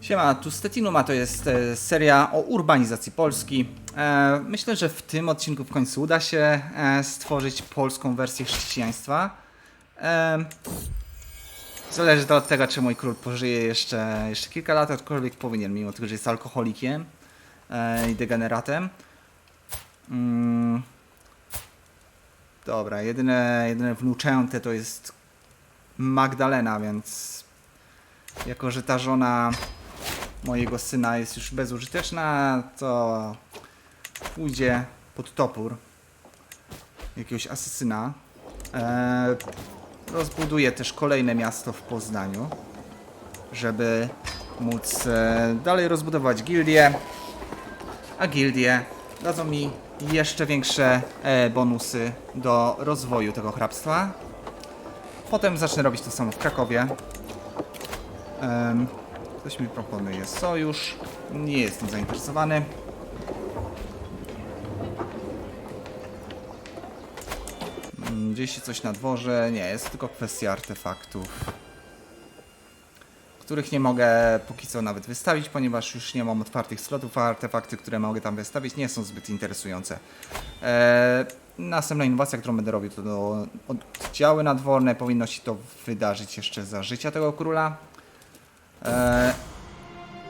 Siema, tu Stetinuma to jest e, seria o urbanizacji Polski. E, myślę, że w tym odcinku w końcu uda się e, stworzyć polską wersję chrześcijaństwa. Zależy to od tego, czy mój król pożyje jeszcze, jeszcze kilka lat, aczkolwiek powinien, mimo tego, że jest alkoholikiem i degeneratem. Mm. Dobra, jedyne, jedyne wnuczęte to jest Magdalena, więc jako, że ta żona mojego syna jest już bezużyteczna, to pójdzie pod topór jakiegoś asesyna. E, rozbuduje też kolejne miasto w Poznaniu, żeby móc e, dalej rozbudować gildię, a gildie dadzą mi jeszcze większe e, bonusy do rozwoju tego hrabstwa. Potem zacznę robić to samo w Krakowie. Ktoś mi proponuje sojusz. Nie jestem zainteresowany. Mm, Gdzieś coś na dworze. Nie, jest tylko kwestia artefaktów. Których nie mogę póki co nawet wystawić, ponieważ już nie mam otwartych slotów, a artefakty, które mogę tam wystawić, nie są zbyt interesujące. Eee, następna innowacja, którą będę robił, to do oddziały nadworne. Powinno się to wydarzyć jeszcze za życia tego króla. Eee,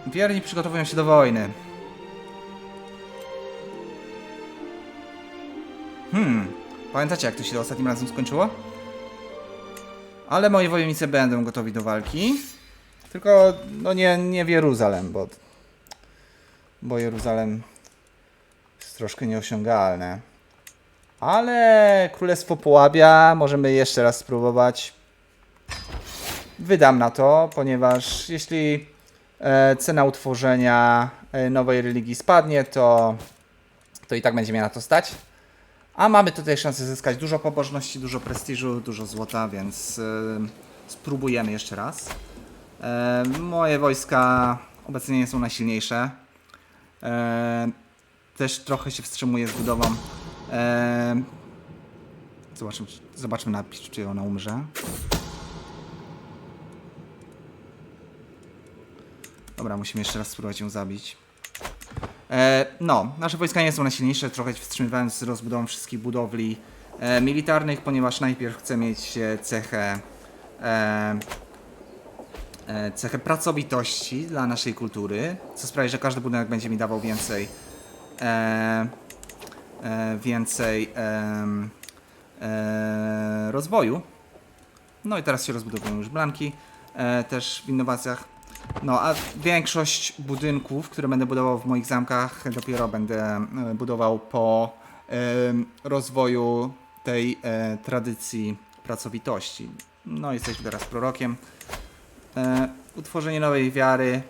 wierni przygotowują się do wojny. Hmm, pamiętacie jak to się ostatnim razem skończyło? Ale moi wojownicy będą gotowi do walki. Tylko, no nie, nie w Jeruzalem, bo, bo Jeruzalem jest troszkę nieosiągalne. Ale Królestwo Połabia możemy jeszcze raz spróbować wydam na to, ponieważ jeśli e, cena utworzenia e, nowej religii spadnie, to, to i tak będzie miała na to stać. A mamy tutaj szansę zyskać dużo pobożności, dużo prestiżu, dużo złota, więc e, spróbujemy jeszcze raz. Moje wojska obecnie nie są najsilniejsze. Też trochę się wstrzymuję z budową. Zobaczmy, zobaczmy napis, czy ona umrze. Dobra, musimy jeszcze raz spróbować ją zabić. E, no, nasze wojska nie są najsilniejsze, trochę wstrzymywałem z rozbudową wszystkich budowli e, militarnych, ponieważ najpierw chcę mieć e, cechę, e, e, cechę pracowitości dla naszej kultury, co sprawi, że każdy budynek będzie mi dawał więcej e, e, więcej em, e, rozwoju. No i teraz się rozbudowują już blanki, e, też w innowacjach. No, a większość budynków, które będę budował w moich zamkach, dopiero będę e, budował po em, rozwoju tej e, tradycji pracowitości. No, jesteśmy teraz prorokiem. E, utworzenie nowej wiary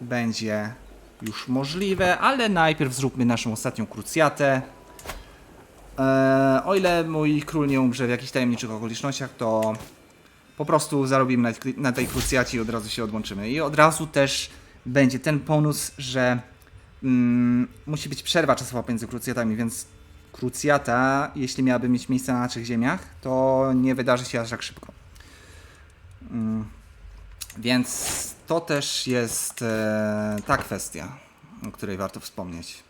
będzie już możliwe, ale najpierw zróbmy naszą ostatnią krucjatę. E, o ile mój król nie umrze w jakichś tajemniczych okolicznościach, to po prostu zarobimy na, na tej krucjacie i od razu się odłączymy. I od razu też będzie ten bonus, że mm, musi być przerwa czasowa między krucjatami, więc krucjata, jeśli miałaby mieć miejsce na naszych ziemiach, to nie wydarzy się aż tak szybko. Mm, więc to też jest e, ta kwestia, o której warto wspomnieć.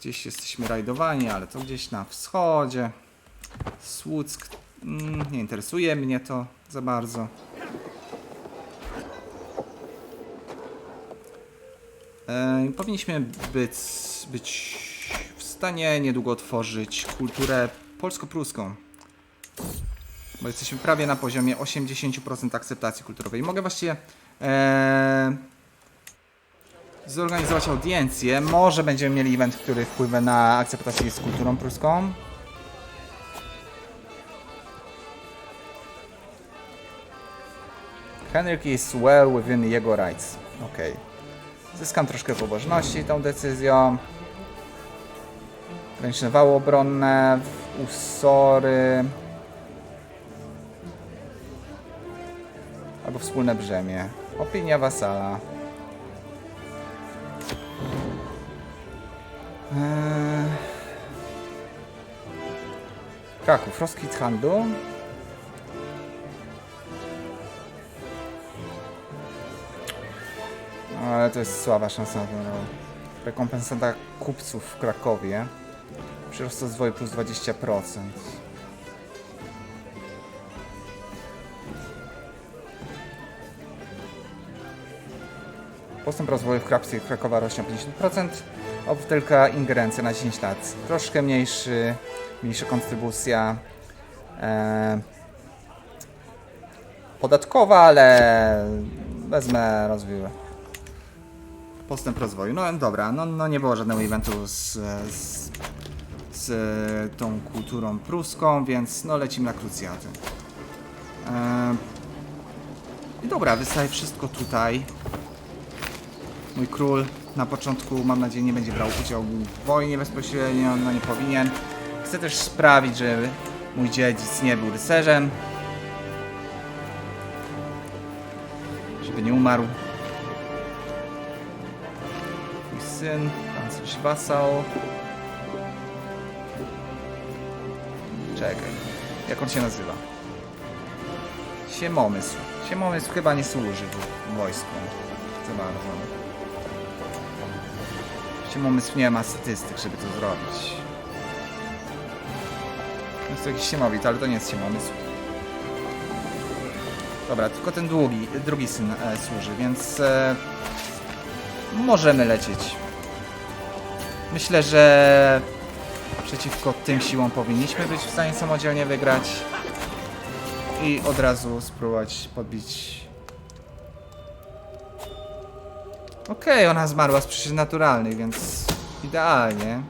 Gdzieś jesteśmy rajdowani, ale to gdzieś na wschodzie. Słuck. Mm, nie interesuje mnie to za bardzo. E, powinniśmy być, być w stanie niedługo otworzyć kulturę polsko-pruską. Bo jesteśmy prawie na poziomie 80% akceptacji kulturowej. Mogę właściwie e, zorganizować audiencję. Może będziemy mieli event, który wpływa na akceptację z kulturą pruską. Henryk is well within jego rights. Okej. Zyskam troszkę pobożności tą decyzją. Graniczne wały obronne, usory. Albo wspólne brzemię. Opinia wasala. Eee... Kraków, rozkwit handlu. Ale to jest słaba szansa na rol. Rekompensata kupców w Krakowie. Przyrost rozwoju plus 20%. Postęp rozwoju w Krapsy Krakowa rośnie o 50%. Obywatelka ingerencja na 10 lat. Troszkę mniejszy, mniejsza kontrybucja. E, podatkowa, ale wezmę rozwój. Postęp rozwoju. No dobra, no, no nie było żadnego eventu z, z, z tą kulturą pruską, więc no lecimy na krucjaty. E, I dobra, wystaje wszystko tutaj. Mój król na początku, mam nadzieję, nie będzie brał udziału w wojnie bezpośrednio, no nie powinien. Chcę też sprawić, żeby mój dziedzic nie był rycerzem. Żeby nie umarł. Syn, pan coś wasał. Czekaj, jak on się nazywa? Siemomysł. Siemomysł chyba nie służy w wojsku. Za bardzo. Siemomysł nie ma statystyk, żeby to zrobić. Jest to jakiś siemowit, ale to nie jest siemomysł. Dobra, tylko ten długi, drugi syn e, służy, więc e, możemy lecieć. Myślę, że przeciwko tym siłom powinniśmy być w stanie samodzielnie wygrać i od razu spróbować podbić. Okej, ona zmarła z przyczyn naturalnych, więc idealnie.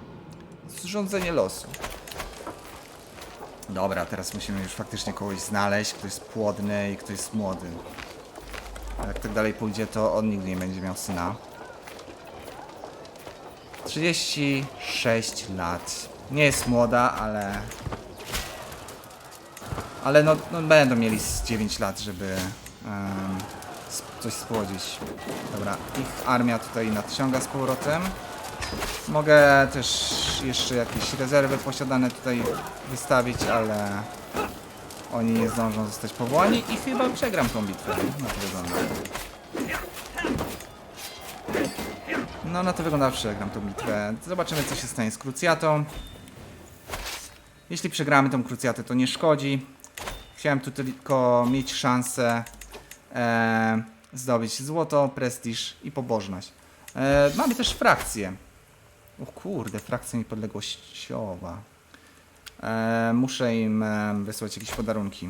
Zrządzenie losu. Dobra, teraz musimy już faktycznie kogoś znaleźć, kto jest płodny i kto jest młody. A Jak tak dalej pójdzie, to on nigdy nie będzie miał syna. 36 lat. Nie jest młoda, ale... Ale no, no będą mieli z 9 lat, żeby sp- coś spłodzić. Dobra, ich armia tutaj nadciąga z powrotem. Mogę też jeszcze jakieś rezerwy posiadane tutaj wystawić, ale oni nie zdążą zostać powołani i chyba przegram tą bitwę. Na to wygląda. No na to wygląda, że przegram tą bitwę. Zobaczymy co się stanie z krucjatą. Jeśli przegramy tą krucjatę to nie szkodzi. Chciałem tu tylko mieć szansę e, zdobyć złoto, prestiż i pobożność. E, mamy też frakcję. O kurde, frakcja niepodległościowa. E, muszę im e, wysłać jakieś podarunki.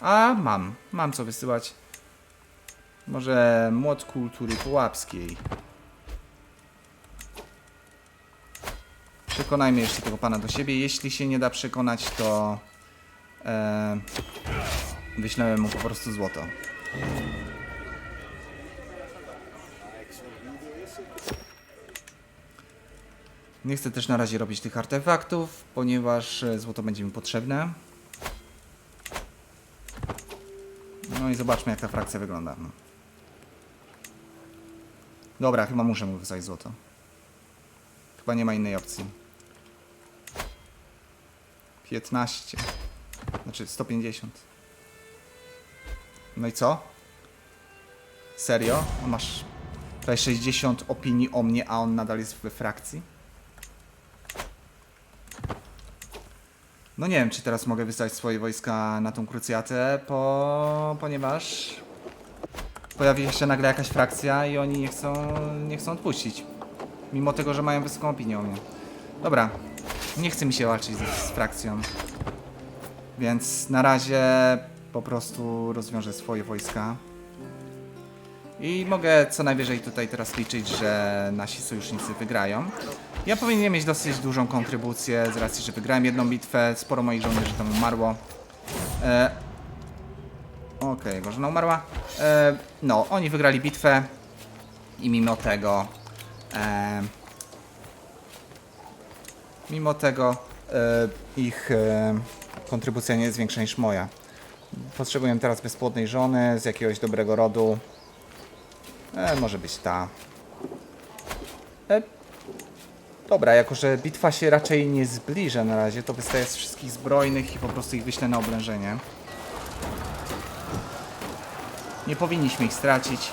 A, mam. Mam co wysyłać. Może młot kultury połapskiej. Przekonajmy jeszcze tego pana do siebie. Jeśli się nie da przekonać, to e, wyślemy mu po prostu złoto. Nie chcę też na razie robić tych artefaktów, ponieważ e, złoto będzie mi potrzebne. No i zobaczmy jak ta frakcja wygląda. Dobra, chyba muszę mu wysłać złoto. Chyba nie ma innej opcji. 15. Znaczy 150. No i co? Serio? No masz tutaj 60 opinii o mnie, a on nadal jest we frakcji? No nie wiem, czy teraz mogę wysłać swoje wojska na tą krucjatę, po... ponieważ pojawi się nagle jakaś frakcja i oni nie chcą, nie chcą odpuścić. Mimo tego, że mają wysoką opinię o mnie. Dobra, nie chce mi się walczyć z, z frakcją. Więc na razie po prostu rozwiążę swoje wojska. I mogę co najwyżej tutaj teraz liczyć, że nasi sojusznicy wygrają. Ja powinienem mieć dosyć dużą kontrybucję z racji, że wygrałem jedną bitwę, sporo moich żołnierzy tam umarło. E... Okej, jego żona umarła. E... No, oni wygrali bitwę i mimo tego... E... Mimo tego e... ich e... kontrybucja nie jest większa niż moja. Potrzebuję teraz bezpłodnej żony z jakiegoś dobrego rodu. E, może być ta. E, dobra, jako że bitwa się raczej nie zbliża na razie, to wystaję z wszystkich zbrojnych i po prostu ich wyślę na oblężenie. Nie powinniśmy ich stracić.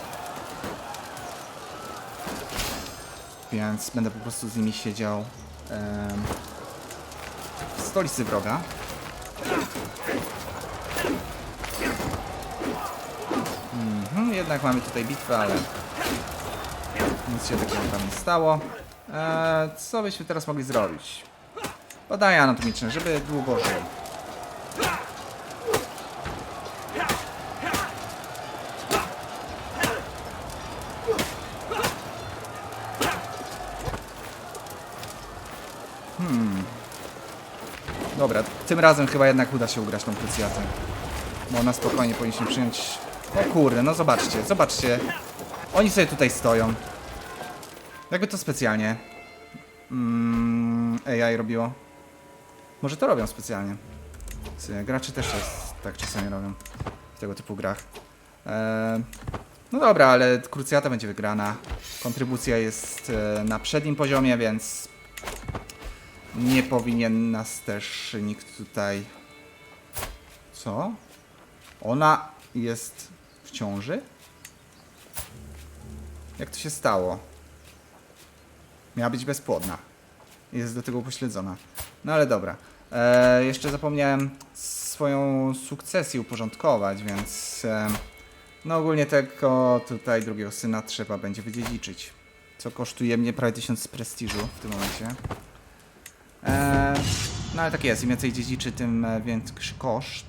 więc będę po prostu z nimi siedział em, w stolicy wroga. Mhm, jednak mamy tutaj bitwę, ale nic się takiego tam nie stało. Eee, co byśmy teraz mogli zrobić? Badania anatomiczne, żeby długo żył. Dobra, tym razem chyba jednak uda się ugrać tą krucjatę. Bo na spokojnie powinniśmy przyjąć... O kurde, no zobaczcie, zobaczcie. Oni sobie tutaj stoją. Jakby to specjalnie. Mm, AI robiło. Może to robią specjalnie. Gracze też jest, tak czasami robią w tego typu grach. Eee, no dobra, ale krucjata będzie wygrana. Kontrybucja jest e, na przednim poziomie, więc nie powinien nas też nikt tutaj. Co? Ona jest w ciąży? Jak to się stało? Miała być bezpłodna. Jest do tego upośledzona. No ale dobra. E, jeszcze zapomniałem swoją sukcesję uporządkować, więc e, no ogólnie tego tutaj drugiego syna trzeba będzie wydziedziczyć. Co kosztuje mnie prawie 1000 prestiżu w tym momencie. E, no ale tak jest, im więcej dziedziczy, tym e, większy koszt.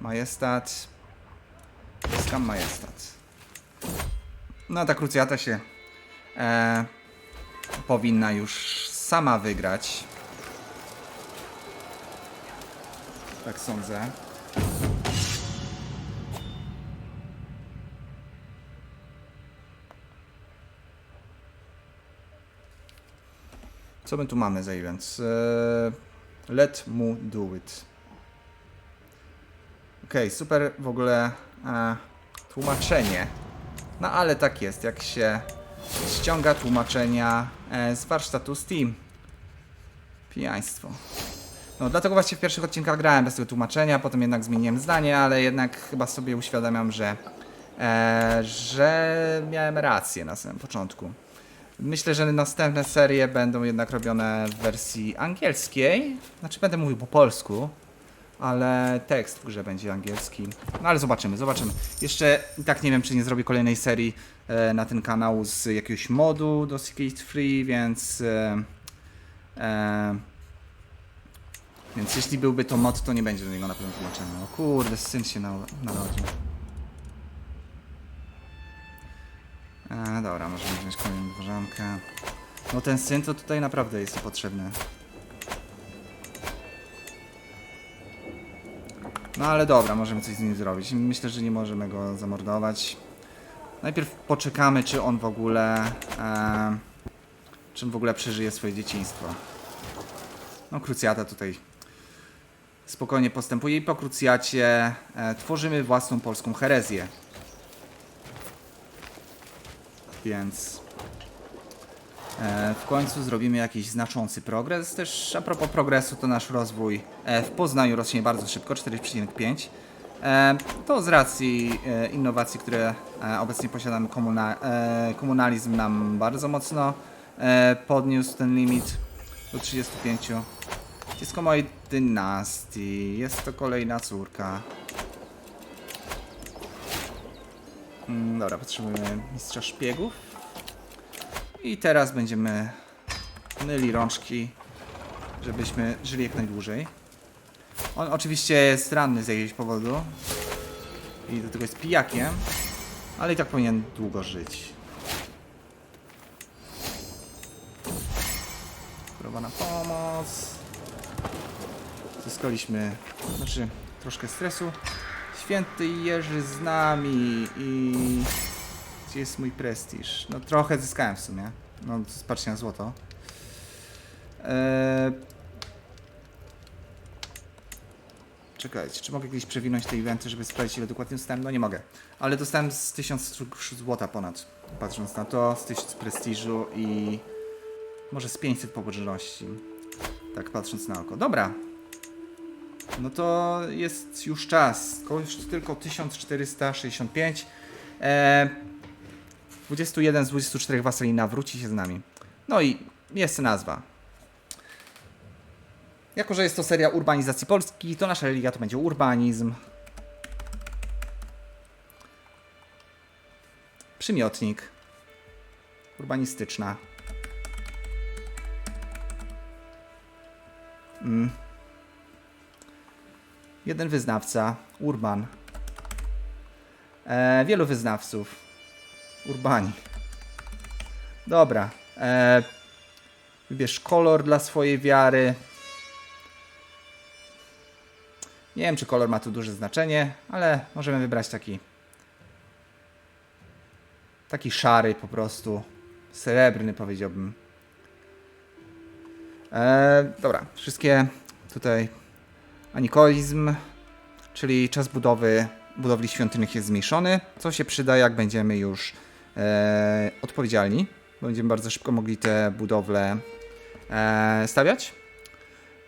Majestat. Skam majestat. No ta krucjata się e, powinna już sama wygrać. Tak sądzę. Co my tu mamy za event? Eee, let mu do it. Okej, super w ogóle e, tłumaczenie. No ale tak jest, jak się ściąga tłumaczenia e, z warsztatu Steam. Pijaństwo. No dlatego właśnie w pierwszych odcinkach grałem bez tego tłumaczenia, potem jednak zmieniłem zdanie, ale jednak chyba sobie uświadamiam, że, e, że miałem rację na samym początku. Myślę, że następne serie będą jednak robione w wersji angielskiej. Znaczy będę mówił po polsku, ale tekst w grze będzie angielski. No ale zobaczymy, zobaczymy. Jeszcze i tak nie wiem, czy nie zrobię kolejnej serii e, na ten kanał z jakiegoś modu do Secret Free, więc... E, e, więc jeśli byłby to mod, to nie będzie do niego na pewno tłumaczenia. O kurde, syn się na, narodził. E, dobra, możemy wziąć kolejną dworzankę. No ten syn to tutaj naprawdę jest potrzebny. No ale dobra, możemy coś z nim zrobić. Myślę, że nie możemy go zamordować. Najpierw poczekamy, czy on w ogóle... E, czy on w ogóle przeżyje swoje dzieciństwo. No krucjata tutaj spokojnie postępuje i po krucjacie e, tworzymy własną polską herezję. Więc e, w końcu zrobimy jakiś znaczący progres. Też a propos progresu, to nasz rozwój e, w Poznaniu rośnie bardzo szybko, 4,5. E, to z racji innowacji, które obecnie posiadamy, komuna, komunalizm nam bardzo mocno podniósł ten limit do 35. Dziecko mojej dynastii. Jest to kolejna córka. Dobra, potrzebujemy mistrza szpiegów. I teraz będziemy myli rączki, żebyśmy żyli jak najdłużej. On oczywiście jest ranny z jakiegoś powodu. I do tego jest pijakiem. Ale i tak powinien długo żyć. Próba na pomoc. Zyskaliśmy, znaczy troszkę stresu. Święty Jerzy z nami i... Gdzie jest mój prestiż? No trochę zyskałem w sumie. No patrzcie na złoto. Eee... Czekajcie, czy mogę gdzieś przewinąć te eventy, żeby sprawdzić ile dokładnie dostałem? No nie mogę. Ale dostałem z 1000 złota ponad, patrząc na to, z 1000 prestiżu i może z 500 pobożności. Tak patrząc na oko. Dobra, no to jest już czas. Koszt tylko 1465. E, 21 z 24 waselina wróci się z nami. No i jest nazwa. Jako, że jest to seria urbanizacji Polski, to nasza religia to będzie urbanizm. Przymiotnik. Urbanistyczna. Mm. Jeden wyznawca. Urban. E, wielu wyznawców. Urbani. Dobra. E, wybierz kolor dla swojej wiary. Nie wiem, czy kolor ma tu duże znaczenie, ale możemy wybrać taki. Taki szary po prostu. Srebrny powiedziałbym. E, dobra, wszystkie tutaj anikolizm, czyli czas budowy budowli świątynnych jest zmniejszony, co się przyda jak będziemy już e, odpowiedzialni. Będziemy bardzo szybko mogli te budowle e, stawiać.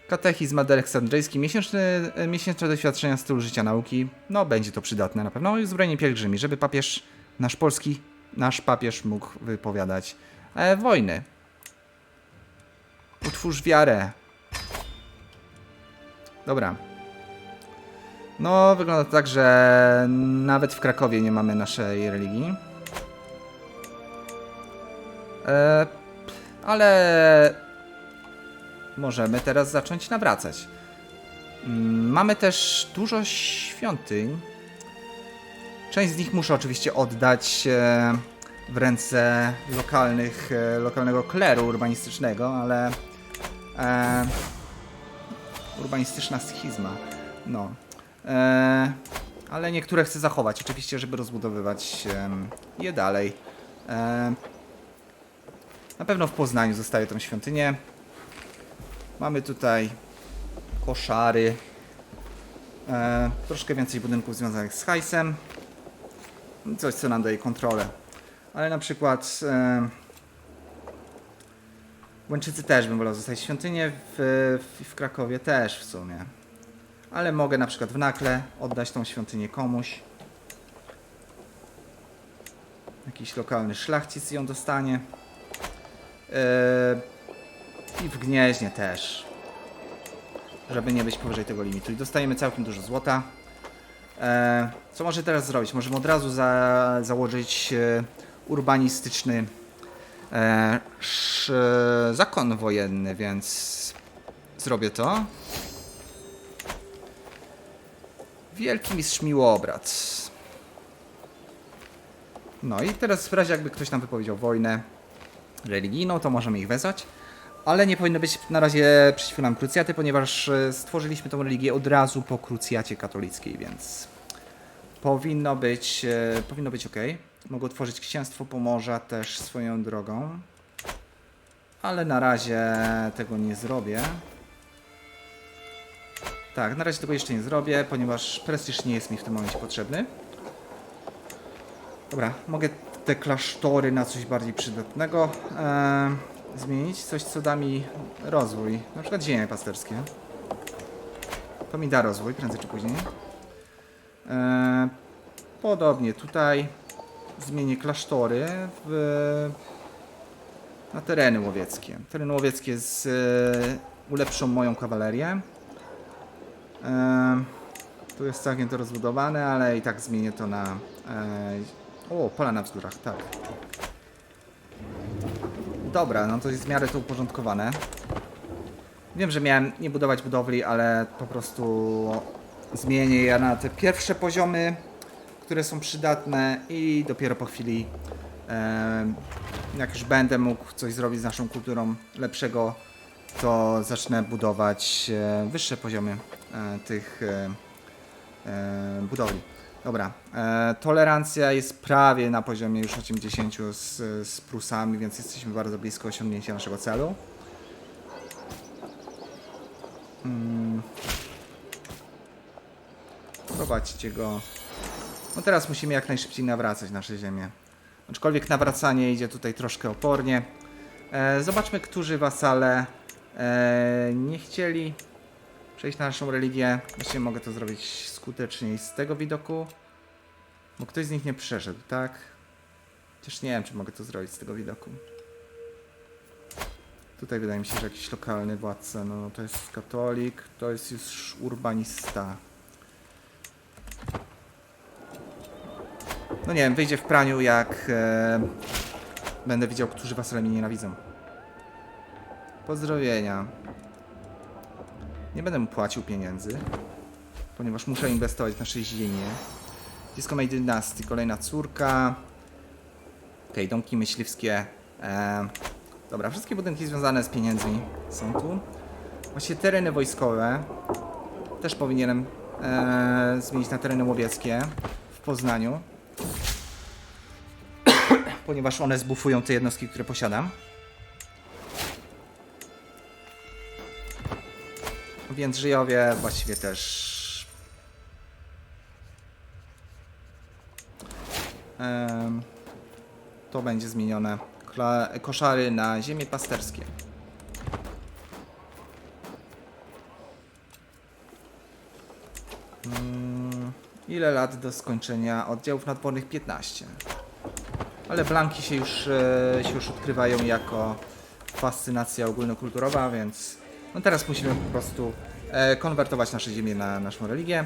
Katechizm aleksandryjski, miesięczny, e, miesięczne doświadczenia stylu życia nauki. No, będzie to przydatne na pewno. I uzbrojenie pielgrzymi, żeby papież, nasz polski, nasz papież mógł wypowiadać e, wojny. Utwórz wiarę. Dobra. No, wygląda to tak, że nawet w Krakowie nie mamy naszej religii. E, ale możemy teraz zacząć nawracać. Mm, Mamy też dużo świątyń. Część z nich muszę oczywiście oddać e, w ręce lokalnych, e, lokalnego kleru urbanistycznego, ale e, urbanistyczna schizma. No. E, ale niektóre chcę zachować, oczywiście, żeby rozbudowywać em, je dalej. E, na pewno w Poznaniu zostaje tą świątynię. Mamy tutaj koszary. E, troszkę więcej budynków związanych z hajsem. Coś, co nam daje kontrolę. Ale na przykład e, Łęczycy też bym wolał zostać świątynię, w, w, w Krakowie też w sumie. Ale mogę na przykład w Nakle oddać tą świątynię komuś. Jakiś lokalny szlachcic ją dostanie. Yy, I w Gnieźnie też. Żeby nie być powyżej tego limitu. I dostajemy całkiem dużo złota. E, co może teraz zrobić? Możemy od razu za, założyć e, urbanistyczny zakon wojenny, więc zrobię to. Wielki mistrz Miłobrad. No i teraz w razie jakby ktoś nam wypowiedział wojnę religijną, to możemy ich wezwać. Ale nie powinno być na razie przeciwko nam krucjaty, ponieważ e, stworzyliśmy tą religię od razu po krucjacie katolickiej, więc powinno być, e, powinno być ok. Mogę otworzyć księstwo Pomorza też swoją drogą. Ale na razie tego nie zrobię. Tak, na razie tego jeszcze nie zrobię, ponieważ prestiż nie jest mi w tym momencie potrzebny. Dobra, mogę te klasztory na coś bardziej przydatnego e, zmienić. Coś, co da mi rozwój. Na przykład ziemie pasterskie. To mi da rozwój, prędzej czy później. E, podobnie tutaj zmienię klasztory w, na tereny łowieckie. Tereny łowieckie z, e, ulepszą moją kawalerię. E, tu jest całkiem to rozbudowane, ale i tak zmienię to na... E, o, pola na wzgórach, tak. Dobra, no to jest w miarę to uporządkowane. Wiem, że miałem nie budować budowli, ale po prostu zmienię je na te pierwsze poziomy, które są przydatne i dopiero po chwili, jak już będę mógł coś zrobić z naszą kulturą lepszego, to zacznę budować e, wyższe poziomy e, tych e, budowli. Dobra, tolerancja jest prawie na poziomie już 80 z, z Prusami, więc jesteśmy bardzo blisko osiągnięcia naszego celu. Mm. Prowadźcie go. No teraz musimy jak najszybciej nawracać nasze ziemię. Aczkolwiek nawracanie idzie tutaj troszkę opornie. E, zobaczmy, którzy wasale e, nie chcieli przejść na naszą religię. Myślę, mogę to zrobić skuteczniej z tego widoku. Bo ktoś z nich nie przeszedł, tak? Chociaż nie wiem, czy mogę to zrobić z tego widoku. Tutaj wydaje mi się, że jakiś lokalny władca. No to jest katolik, to jest już urbanista. No nie wiem, wyjdzie w praniu jak e, będę widział, którzy was mnie nienawidzą. Pozdrowienia. Nie będę mu płacił pieniędzy, ponieważ muszę inwestować w nasze ziemię. Dziecko mej dynastii, kolejna córka. Okej, domki myśliwskie. E, dobra, wszystkie budynki związane z pieniędzmi są tu. Właściwie tereny wojskowe. Też powinienem e, zmienić na tereny łowieckie w Poznaniu. Ponieważ one zbufują te jednostki, które posiadam. Więc Żyjowie właściwie też. To będzie zmienione. Koszary na ziemie pasterskie. Mm, ile lat do skończenia oddziałów nadwornych? 15. Ale blanki się już, e, się już odkrywają jako fascynacja ogólnokulturowa, więc no teraz musimy po prostu e, konwertować nasze ziemię na naszą religię.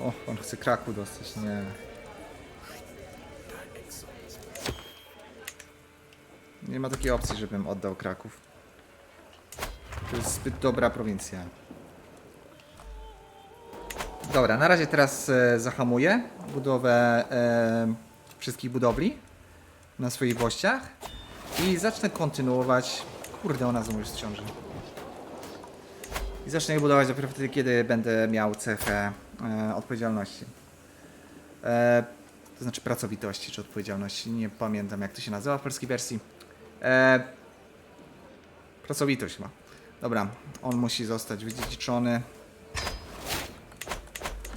O, on chce kraku dostać, nie. Nie ma takiej opcji, żebym oddał Kraków. To jest zbyt dobra prowincja. Dobra, na razie teraz e, zahamuję budowę e, wszystkich budowli na swoich włościach i zacznę kontynuować. Kurde, ona znowu już ciąży. I zacznę je budować dopiero wtedy, kiedy będę miał cechę e, odpowiedzialności. E, to znaczy pracowitości czy odpowiedzialności. Nie pamiętam jak to się nazywa w polskiej wersji. E, pracowitość ma. Dobra, on musi zostać wydziedziczony.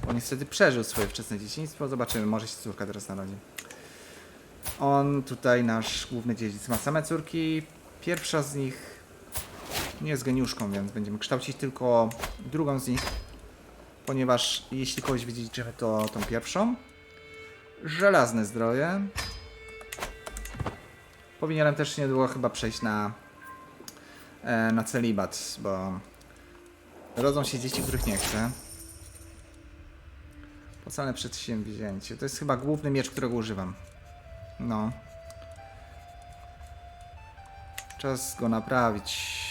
On niestety przeżył swoje wczesne dzieciństwo. Zobaczymy, może się córka teraz narodzi. On tutaj, nasz główny dziedzic, ma same córki. Pierwsza z nich nie jest geniuszką, więc będziemy kształcić tylko drugą z nich. Ponieważ jeśli kogoś wydziedziczymy, to tą pierwszą. Żelazne zdrowie. Powinienem też niedługo chyba przejść na, e, na celibat, bo rodzą się dzieci, których nie chcę. Płacalne przedsięwzięcie. To jest chyba główny miecz, którego używam. No. Czas go naprawić.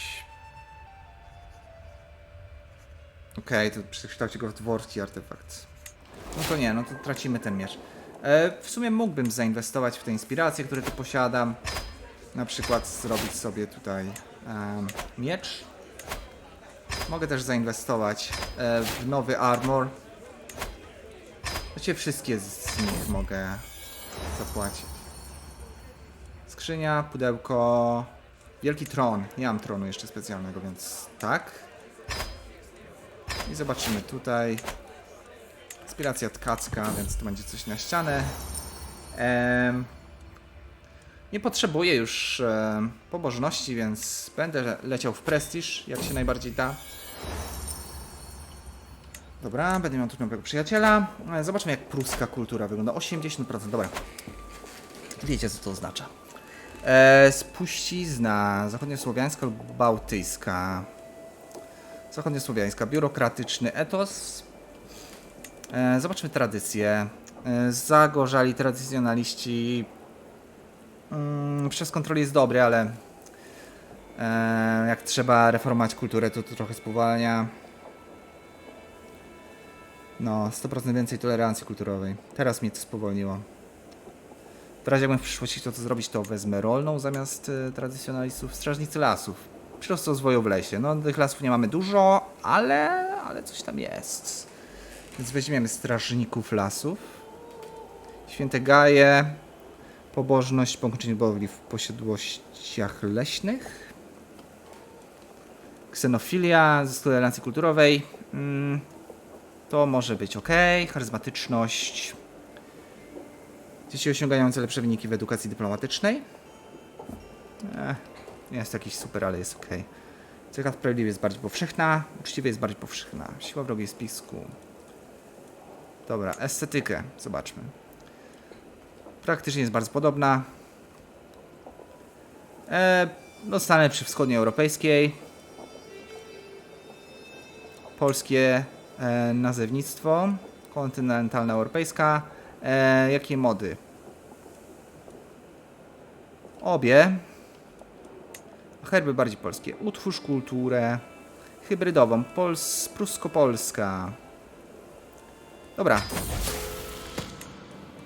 Okej, to przekształci go w dworski artefakt. No to nie, no to tracimy ten miecz. E, w sumie mógłbym zainwestować w te inspiracje, które tu posiadam. Na przykład zrobić sobie tutaj em, miecz. Mogę też zainwestować e, w nowy armor. Właściwie wszystkie z nich mogę zapłacić. Skrzynia, pudełko, wielki tron. Nie mam tronu jeszcze specjalnego, więc tak. I zobaczymy tutaj. Inspiracja tkacka, więc to będzie coś na ścianę. Em, nie potrzebuję już em, pobożności, więc będę leciał w prestiż, jak się najbardziej da. Dobra, będę miał tu nowego przyjaciela. E, Zobaczmy, jak pruska kultura wygląda. 80%, dobra. Wiecie, co to oznacza. E, spuścizna zachodniosłowiańska lub bałtyjska. Zachodniosłowiańska, biurokratyczny etos. E, zobaczmy tradycję. E, zagorzali tradycjonaliści. Mm, przez kontroli jest dobry, ale e, jak trzeba reformować kulturę, to to trochę spowalnia. No, 100% więcej tolerancji kulturowej. Teraz mnie to spowolniło. Teraz jakbym w przyszłości chciał to zrobić, to wezmę rolną zamiast y, tradycjonalistów. Strażnicy lasów. Przyrost rozwoju w lesie. No, tych lasów nie mamy dużo, ale, ale coś tam jest. Więc weźmiemy strażników lasów. Święte Gaje. Pobożność po ukończeniu budowli w posiadłościach leśnych. Ksenofilia z tolerancji kulturowej. Mm, to może być ok. Charyzmatyczność. Dzieci osiągają lepsze wyniki w edukacji dyplomatycznej. Eh, nie jest jakiś super, ale jest ok. Cecha sprawiedliwie jest bardziej powszechna, uczciwie jest bardziej powszechna. Siła wrogiej spisku. Dobra, estetykę zobaczmy. Praktycznie jest bardzo podobna. E, zostanę przy wschodnioeuropejskiej. Polskie e, nazewnictwo. Kontynentalna europejska. E, jakie mody? Obie. Herby bardziej polskie. Utwórz kulturę hybrydową. Pols prusko-polska. Dobra.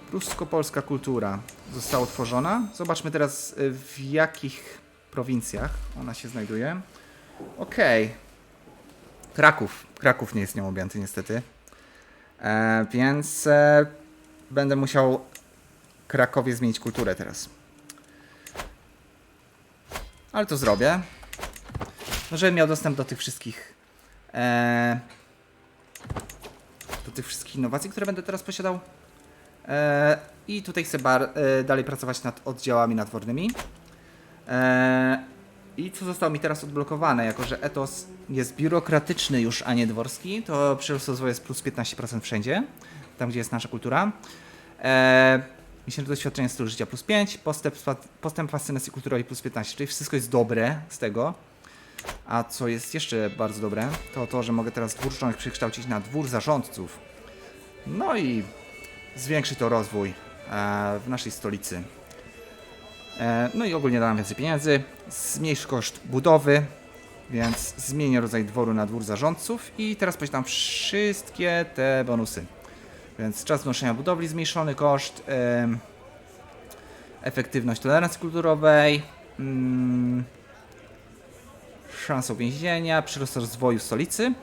Prusko-polska kultura została utworzona. Zobaczmy teraz y, w jakich prowincjach ona się znajduje. Okej. Kraków. Kraków nie jest nią objęty niestety. E, więc e, będę musiał Krakowie zmienić kulturę teraz. Ale to zrobię. No, żebym miał dostęp do tych wszystkich e, do tych wszystkich innowacji, które będę teraz posiadał. E, I tutaj chcę bar, e, dalej pracować nad oddziałami nadwornymi. E, I co zostało mi teraz odblokowane, jako że etos jest biurokratyczny już, a nie dworski, to przyrost rozwoju jest plus 15% wszędzie, tam gdzie jest nasza kultura. E, Miesięczne doświadczenie stylu życia plus 5, postęp, postęp fascynacji kulturowej plus 15, czyli wszystko jest dobre z tego. A co jest jeszcze bardzo dobre, to to, że mogę teraz dwór przekształcić na dwór zarządców. No i zwiększy to rozwój e, w naszej stolicy. E, no i ogólnie dam więcej pieniędzy, zmniejszy koszt budowy, więc zmienię rodzaj dworu na dwór zarządców i teraz posiadam wszystkie te bonusy. Więc czas wnoszenia budowli zmniejszony, koszt, em, efektywność tolerancji kulturowej, mm, szansa uwięzienia, przyrost rozwoju stolicy.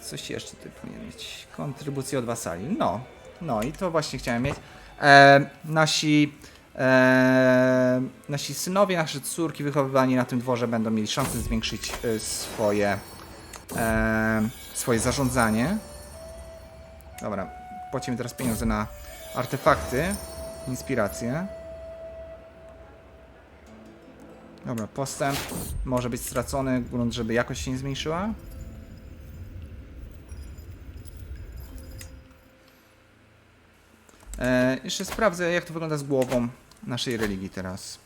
Coś jeszcze ty powinien mieć. Kontrybucję od wasali. No, no i to właśnie chciałem mieć. E, nasi, e, nasi synowie, nasze córki wychowywani na tym dworze będą mieli szansę zwiększyć e, swoje, e, swoje zarządzanie. Dobra, płacimy teraz pieniądze na artefakty, inspiracje. Dobra, postęp może być stracony, grunt, żeby jakość się nie zmniejszyła. E, jeszcze sprawdzę, jak to wygląda z głową naszej religii teraz.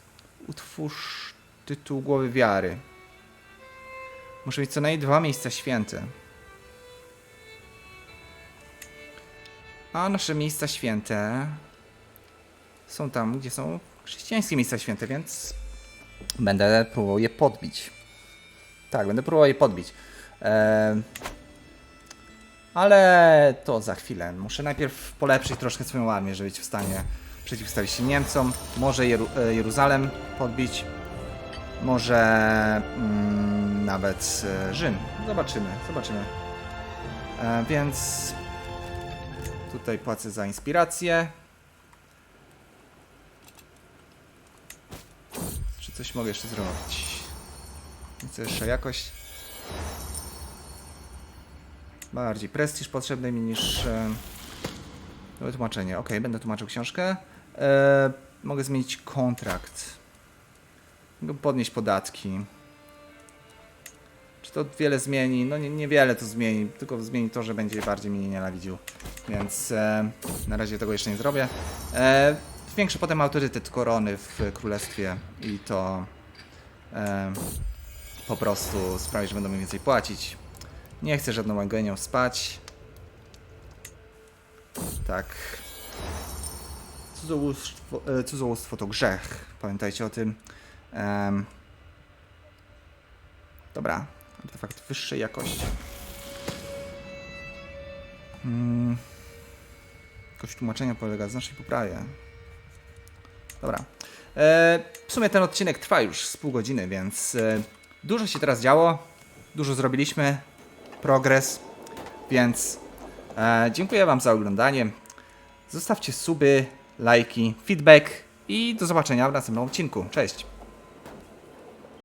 Utwórz tytuł głowy wiary. Muszę mieć co najmniej dwa miejsca święte. A nasze miejsca święte są tam, gdzie są chrześcijańskie miejsca święte, więc będę próbował je podbić. Tak, będę próbował je podbić. Eee, ale to za chwilę. Muszę najpierw polepszyć troszkę swoją armię, żeby być w stanie przeciwstawić się Niemcom. Może Jeru e, Jeruzalem podbić. Może mm, nawet e, Rzym. Zobaczymy, zobaczymy. E, więc tutaj płacę za inspirację. Czy coś mogę jeszcze zrobić? Nieco jeszcze jakość. Bardziej prestiż potrzebny mi niż e, tłumaczenie. Ok, będę tłumaczył książkę. E, mogę zmienić kontrakt. Mogę podnieść podatki. Czy to wiele zmieni? No nie, niewiele to zmieni, tylko zmieni to, że będzie bardziej mnie nienawidził. Więc e, na razie tego jeszcze nie zrobię. E, potem autorytet korony w królestwie i to e, po prostu sprawi, że będą mi więcej płacić. Nie chcę żadną łęgenią spać. Tak. Cudzołóstwo, e, cudzołóstwo to grzech. Pamiętajcie o tym. Em, dobra. Artefakt wyższej jakości. Mm. Jakość tłumaczenia polega na znacznej poprawie. Dobra. E, w sumie ten odcinek trwa już z pół godziny, więc e, dużo się teraz działo. Dużo zrobiliśmy. Progres. Więc e, dziękuję Wam za oglądanie. Zostawcie suby, lajki, feedback i do zobaczenia w następnym odcinku. Cześć!